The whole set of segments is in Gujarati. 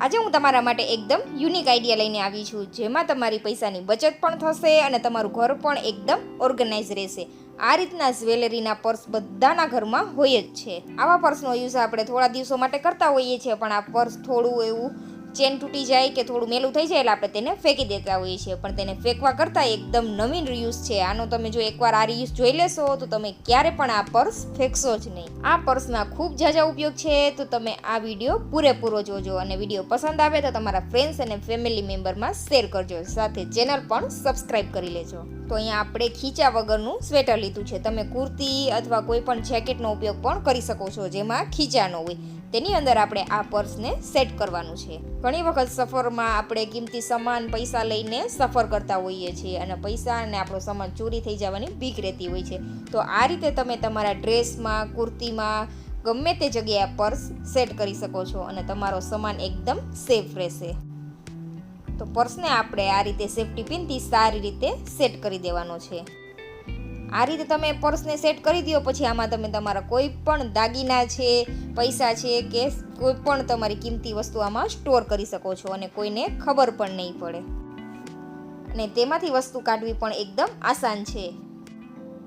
આજે હું તમારા માટે એકદમ યુનિક આઈડિયા લઈને આવી છું, જેમાં તમારી પૈસાની બચત પણ થશે અને તમારું ઘર પણ એકદમ ઓર્ગેનાઇઝ રહેશે. આ રીતના જ્વેલરીના પર્સ બધાના ઘરમાં હોય જ છે. આવા પર્સનો યુઝ આપણે થોડા દિવસો માટે કરતા હોઈએ છીએ, પણ આ પર્સ થોડું એવું ચેન તૂટી જાય કે થોડું મેલું થઈ જાય એટલે આપણે તેને ફેંકી દેતા હોઈએ છીએ. પણ તેને ફેંકવા કરતાં એકદમ નવીન રિયુઝ છે. આનો તમે જો એકવાર આ રિયુઝ જોઈ લેશો, તો તમે ક્યારે પણ આ પર્સ ફેંકશો જ નહીં. આ પર્સના ખૂબ ઝાઝા ઉપયોગ છે, તો તમે આ વીડિયો પૂરેપૂરો જોજો. અને વીડિયો પસંદ આવે તો તમારા ફ્રેન્ડ્સ અને ફેમિલી મેમ્બરમાં શેર કરજો. સાથે ચેનલ પણ સબસ્ક્રાઈબ કરી લેજો. તો અહીંયા આપણે ખીચા વગરનું સ્વેટર લીધું છે. તમે કુર્તી અથવા કોઈ પણ જેકેટનો ઉપયોગ પણ કરી શકો છો, જેમાં ખીચા ન હોય. તેની અંદર આપણે આ પર્સને સેટ કરવાનું છે. ઘણી વખત સફરમાં આપણે કિંમતી સામાન પૈસા લઈને સફર કરતા હોઈએ છીએ અને પૈસા અને આપણો સામાન ચોરી થઈ જવાની બીક રહેતી હોય છે. તો આ રીતે તમે તમારા ડ્રેસમાં, કુર્તીમાં, ગમે તે જગ્યાએ પર્સ સેટ કરી શકો છો અને તમારો સામાન એકદમ સેફ રહેશે. તો પર્સને આપણે આ રીતે સેફટી પિનથી સારી રીતે સેટ કરી દેવાનો છે. આ રીતે તમે પર્સને સેટ કરી દો, પછી આમાં તમે તમારા કોઈ પણ દાગીના છે, પૈસા છે કે કોઈ પણ તમારી કિંમતી વસ્તુ આમાં સ્ટોર કરી શકો છો અને કોઈને ખબર પણ નહીં પડે. અને તેમાંથી વસ્તુ કાઢવી પણ એકદમ આસાન છે.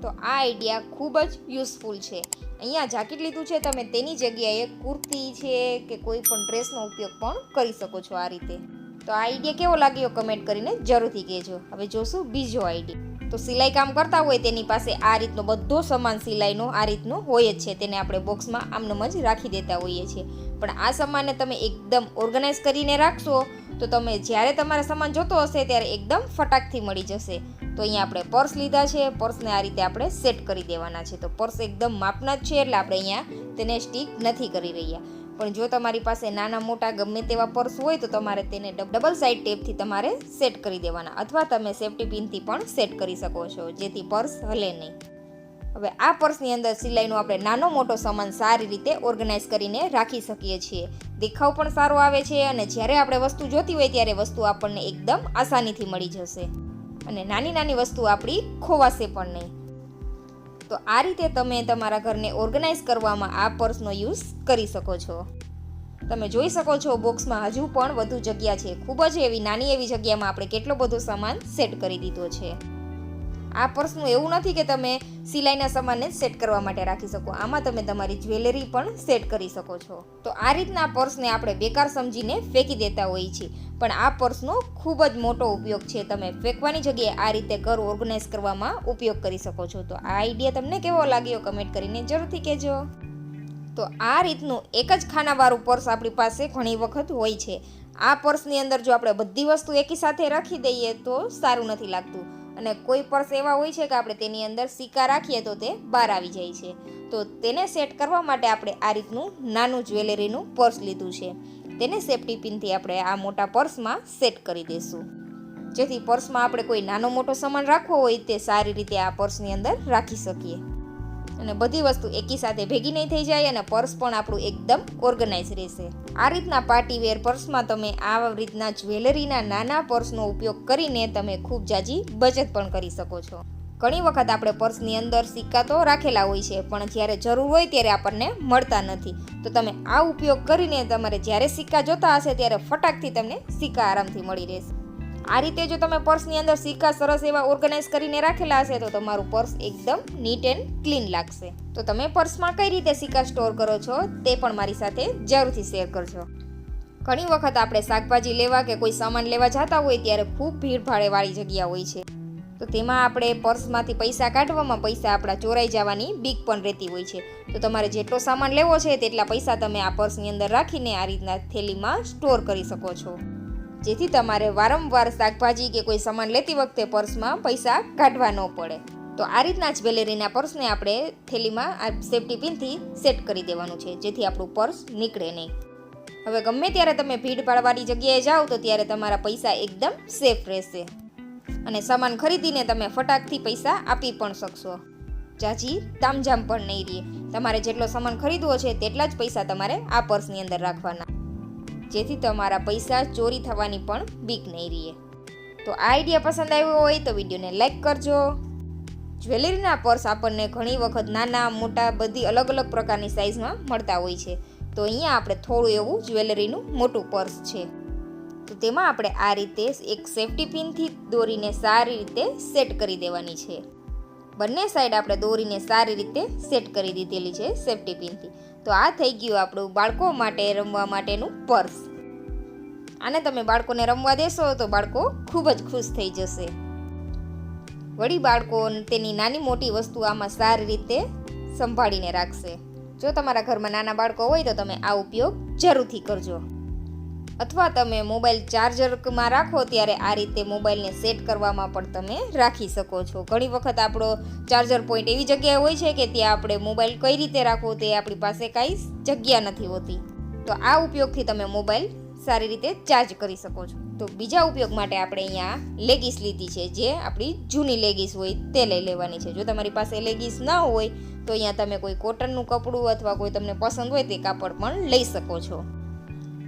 તો આ આઈડિયા ખૂબ જ યુઝફુલ છે. અહીંયા જાકેટ લીધું છે, તમે તેની જગ્યાએ કુર્તી છે કે કોઈ પણ ડ્રેસનો ઉપયોગ પણ કરી શકો છો આ રીતે. તો આ આઈડિયા કેવો લાગ્યો કમેન્ટ કરીને જરૂરથી કહેજો. હવે જોશું બીજો આઈડિયા. તો સિલાઈ કામ કરતા હોય તેની પાસે આ રીતનો બધો સામાન સિલાઈનો આ રીતનો હોય જ છે. તેને આપણે બોક્સમાં આમનેમ જ રાખી દેતા હોઈએ છીએ. પણ આ સામાનને તમે એકદમ ઓર્ગેનાઇઝ કરીને રાખશો, તો તમે જ્યારે તમારા સામાન જોતો હશે ત્યારે એકદમ ફટાકથી મળી જશે. તો અહીંયા આપણે પર્સ લીધા છે. પર્સને આ રીતે આપણે સેટ કરી દેવાના છે. તો પર્સ એકદમ માપના જ છે, એટલે આપણે અહીંયા તેને સ્ટીક નથી કરી રહ્યા. પણ જો તમારી પાસે નાના મોટા ગમે તેવા પર્સ હોય તો તમારે તેને ડબલ સાઇડ ટેપથી તમારે સેટ કરી દેવાના અથવા તમે સેફટી પિનથી પણ સેટ કરી શકો છો, જેથી પર્સ હલે નહીં. હવે આ પર્સની અંદર સિલાઈનો આપણે નાનો મોટો સામાન સારી રીતે ઓર્ગેનાઇઝ કરીને રાખી શકીએ છીએ. દેખાવ પણ સારો આવે છે અને જ્યારે આપણે વસ્તુ જોતી હોય ત્યારે વસ્તુ આપણને એકદમ આસાનીથી મળી જશે. અને નાની નાની વસ્તુ આપણી ખોવાશે પણ નહીં. તો આ રીતે તમે તમારા ઘરને ઓર્ગેનાઇઝ કરવામાં આ પર્સનો યુઝ કરી શકો છો. તમે જોઈ શકો છો બોક્સમાં હજુ પણ વધુ જગ્યા છે. ખૂબ જ એવી નાની એવી જગ્યામાં આપણે કેટલો બધો સામાન સેટ કરી દીધો છે. આ પર્સનું એવું નથી કે તમે સિલાઈના સામાનને સેટ કરવા માટે રાખી શકો. આમાં તમે તમારી જ્વેલરી પણ સેટ કરી શકો છો. તો આ રીતના પર્સને આપણે બેકાર સમજીને ફેંકી દેતા હોઈએ છીએ. પણ આ પર્સનો ખૂબ જ મોટો ઉપયોગ છે. તમે ફેંકવાની જગ્યાએ આ રીતે ઘર ઓર્ગેનાઇઝ કરવામાં ઉપયોગ કરી શકો છો. તો આ આઈડિયા તમને કેવો લાગ્યો? કમેન્ટ કરીને જરૂરથી કહેજો. તો આ રીતનું એક જ ખાનાવાળું પર્સ આપણી પાસે ઘણી વખત હોય છે. આ પર્સની અંદર જો આપણે બધી વસ્તુ એકી સાથે રાખી દઈએ તો સારું નથી લાગતું. અને કોઈ પર્સ એવા હોય છે કે આપણે તેની અંદર સિક્કા રાખીએ તો તે બહાર આવી જાય છે. તો તેને સેટ કરવા માટે આપણે આ રીતનું નાનું જ્વેલરીનું પર્સ લીધું છે. તેને સેફટી પિનથી આપણે આ મોટા પર્સમાં સેટ કરી દઈશું જેથી પર્સમાં આપણે કોઈ નાનો મોટો સામાન રાખવો હોય તે સારી રીતે આ પર્સની અંદર રાખી શકીએ. અને બધી વસ્તુ એકી સાથે ભેગી નહીં થઈ જાય અને પર્સ પણ આપણું એકદમ ઓર્ગેનાઇઝ રહેશે. આ રીતના પાર્ટી વેર પર્સમાં તમે આ રીતના જ્વેલરીના નાના પર્સનો ઉપયોગ કરીને તમે ખૂબ જાજી બચત પણ કરી શકો છો. ઘણી વખત આપણે પર્સની અંદર સિક્કા તો રાખેલા હોય છે, પણ જ્યારે જરૂર હોય ત્યારે આપણને મળતા નથી. તો તમે આ ઉપયોગ કરીને તમારે જ્યારે સિક્કા જોતા હશે ત્યારે ફટાકથી તમને સિક્કા આરામથી મળી રહેશે. આ રીતે જો તમે પર્સની અંદર સિક્કા સરસ એવા ઓર્ગેનાઇઝ કરીને રાખેલા હશે, તો તમારું પર્સ એકદમ નીટ એન્ડ ક્લીન લાગશે. તો તમે પર્સમાં કઈ રીતે સિક્કા સ્ટોર કરો છો, તે પણ મારી સાથે જરૂરથી શેર કરજો. ઘણી વખત આપણે શાકભાજી લેવા કે કોઈ સામાન લેવા જતા હોય, ત્યારે ખૂબ ભીડભાડેવાળી જગ્યા હોય છે. તો તેમાં આપણે પર્સમાંથી પૈસા કાઢવામાં પૈસા આપણા ચોરાઈ જવાની બીક પણ રહેતી હોય છે. તો તમારે જેટલો સામાન લેવો છે, તેટલા પૈસા તમે આ પર્સની અંદર રાખીને આ રીતના થેલીમાં સ્ટોર કરી શકો છો. જેથી તમારે વારંવાર શાકભાજી કે કોઈ સામાન લેતી વખતે પર્સમાં પૈસા કાઢવા ન પડે. તો આ રીતના જ બેલેરીના પર્સને આપણે થેલીમાં આ સેફટી પિનથી સેટ કરી દેવાનું છે, જેથી આપણું પર્સ નીકળે નહીં. હવે ગમે ત્યારે તમે ભીડ પાડવાની જગ્યાએ જાઓ, તો ત્યારે તમારા પૈસા એકદમ સેફ રહેશે. અને સામાન ખરીદીને તમે ફટાકથી પૈસા આપી પણ શકશો. જાજી, તામઝામ પણ નહીં રહે. તમારે જેટલો સામાન ખરીદવો છે, તેટલા જ પૈસા તમારે આ પર્સની અંદર રાખવાના. જેથી તમારા પૈસા ચોરી થવાની પણ બીક નહીં રહે. તો આ આઈડિયા પસંદ આવ્યો હોય તો વિડીયોને લાઈક કરજો. જ્વેલરીના પર્સ આપણને ઘણી વખત નાના, મોટા, બધી અલગ અલગ પ્રકારની સાઇઝમાં મળતા હોય છે. તો અહીંયા આપણે થોડું એવું જ્વેલરીનું મોટું પર્સ છે. તો તેમાં આપણે આ રીતે એક સેફટી પિનથી દોરીને સારી રીતે સેટ કરી દેવાની છે. બંને સાઈડ આપણે દોરીને સારી રીતે સેટ કરી દીધેલી છે સેફટી પિનથી તો આ થઈ ગયું આપણું બાળકો માટે રમવા માટેનું પર્સ. આને તમે બાળકોને રમવા દેશો તો બાળકો ખૂબ જ ખુશ થઈ જશે. વળી બાળકો તેની નાની મોટી વસ્તુ આમાં સારી રીતે સંભાળીને રાખશે. જો તમારા ઘરમાં નાના બાળકો હોય તો તમે આ ઉપયોગ જરૂરથી કરજો. અથવા તમે મોબાઈલ ચાર્જરમાં રાખો ત્યારે આ રીતે મોબાઈલને સેટ કરવામાં પણ તમે રાખી શકો છો. ઘણી વખત આપણો ચાર્જર પોઈન્ટ એવી જગ્યાએ હોય છે કે ત્યાં આપણે મોબાઈલ કઈ રીતે રાખવો તે આપણી પાસે કાંઈ જગ્યા નથી હોતી. તો આ ઉપયોગથી તમે મોબાઈલ સારી રીતે ચાર્જ કરી શકો છો. તો બીજા ઉપયોગ માટે આપણે અહીંયા લેગીસ લીધી છે. જે આપણી જૂની લેગીસ હોય તે લઈ લેવાની છે. જો તમારી પાસે લેગીસ ના હોય તો અહીંયા તમે કોઈ કોટનનું કપડું અથવા કોઈ તમને પસંદ હોય તે કાપડ પણ લઈ શકો છો.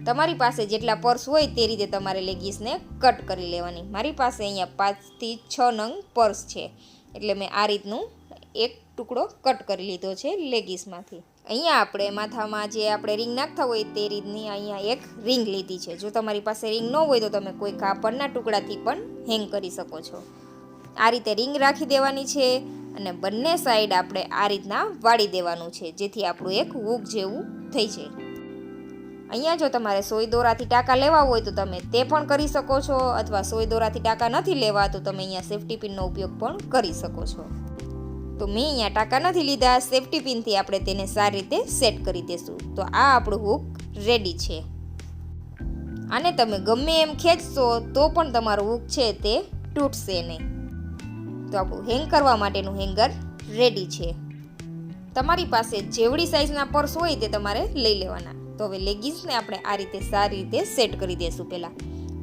તમારી પાસે જેટલા પર્સ હોય તે રીતે તમારે લેગીસને કટ કરી લેવાની. મારી પાસે અહીંયા પાંચથી છ નંગ પર્સ છે. એટલે મેં આ રીતનું એક ટુકડો કટ કરી લીધો છે લેગીસમાંથી. અહીંયા આપણે માથામાં જે આપણે રિંગ નાખતા હોય તે રીતની અહીંયા એક રિંગ લીધી છે. જો તમારી પાસે રિંગ ન હોય તો તમે કોઈ કાપડના ટુકડાથી પણ હેંગ કરી શકો છો. આ રીતે રિંગ રાખી દેવાની છે અને બંને સાઈડ આપણે આ રીતના વાળી દેવાનું છે. જેથી આપણું એક હૂક જેવું થઈ જાય. અહીંયા જો તમારે સોય દોરાથી ટાંકા લેવા હોય તો તમે તે પણ કરી શકો છો, અથવા સોય દોરાથી ટાંકા નથી લેવા તો તમે અહીંયા સેફટી પિનનો ઉપયોગ પણ કરી શકો છો. તો મેં અહીંયા ટાંકા નથી લીધા સેફ્ટી પિનથી આપણે તેને સારી રીતે સેટ કરી દઈશું તો આ આપણું હૂક રેડી છે. આને તમે ગમે એમ ખેંચશો તો પણ તમારું હૂક છે તે તૂટશે નહીં. તો આપણું હેંગ કરવા માટેનું હેંગર રેડી છે. તમારી પાસે જેવડી સાઇઝના પર્સ હોય તે તમારે લઈ લેવાના. તો હવે લેગીસને આપણે આ રીતે સારી રીતે સેટ કરી દઈશું પહેલાં.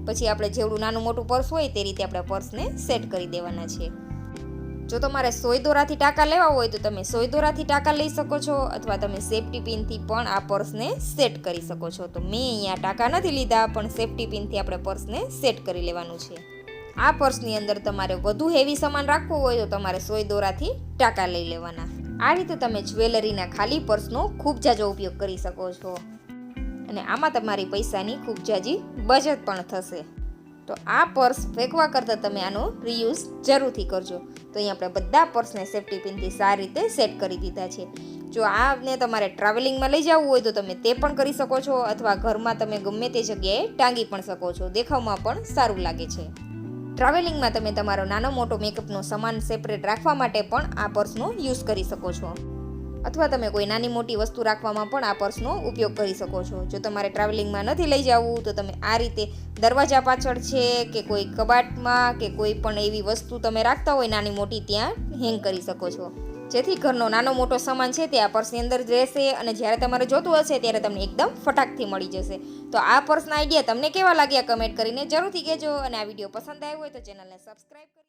પછી આપણે જેવડું નાનું મોટું પર્સ હોય તે રીતે આપણે પર્સને સેટ કરી દેવાના છે. જો તમારે સોય દોરાથી ટાંકા લેવા હોય તો તમે સોય દોરાથી ટાંકા લઈ શકો છો અથવા તમે સેફટી પિનથી પણ આ પર્સને સેટ કરી શકો છો. તો મેં અહીંયા ટાંકા નથી લીધા, પણ સેફટી પિનથી આપણે પર્સને સેટ કરી લેવાનું છે. આ પર્સની અંદર તમારે વધુ હેવી સામાન રાખવો હોય તો તમારે સોય દોરાથી ટાંકા લઈ લેવાના. આ રીતે તમે જ્વેલરીના ખાલી પર્સનો ખૂબ જાજો ઉપયોગ કરી શકો છો. અને આમાં તમારી પૈસાની ખૂબ જાજી બચત પણ થશે. તો આ પર્સ ફેંકવા કરતાં તમે આનો રીયુઝ જરૂરથી કરજો. તો અહીં આપણે બધા પર્સને સેફ્ટી પિનથી સારી રીતે સેટ કરી દીધા છે. જો આને તમારે ટ્રાવેલિંગમાં લઈ જવું હોય તો તમે તે પણ કરી શકો છો અથવા ઘરમાં તમે ગમે તે જગ્યાએ ટાંગી પણ શકો છો. દેખાવમાં પણ સારું લાગે છે. ટ્રાવેલિંગમાં તમે તમારો નાનો મોટો મેકઅપનો સામાન સેપરેટ રાખવા માટે પણ આ પર્સનો યુઝ કરી શકો છો. અથવા તમે કોઈ નાની મોટી વસ્તુ રાખવામાં પણ આ પર્સનો ઉપયોગ કરી શકો છો. જો તમારે ટ્રાવેલિંગમાં નથી લઈ જવું, તો તમે આ રીતે દરવાજા પાછળ છે કે કોઈ કબાટમાં કે કોઈ પણ એવી વસ્તુ તમે રાખતા હોય નાની મોટી, ત્યાં હેંગ કરી શકો છો. જેથી ઘરનો નાનો મોટો સામાન છે તે આ પર્સની અંદર રહેશે અને જ્યારે તમારે જોતું હશે ત્યારે તમને એકદમ ફટાકથી મળી જશે. તો આ પર્સના આઈડિયા તમને કેવા લાગ્યા કમેન્ટ કરીને જરૂરથી કહેજો અને આ વીડિયો પસંદ આવ્યો હોય તો ચેનલને સબસ્ક્રાઈબ કરી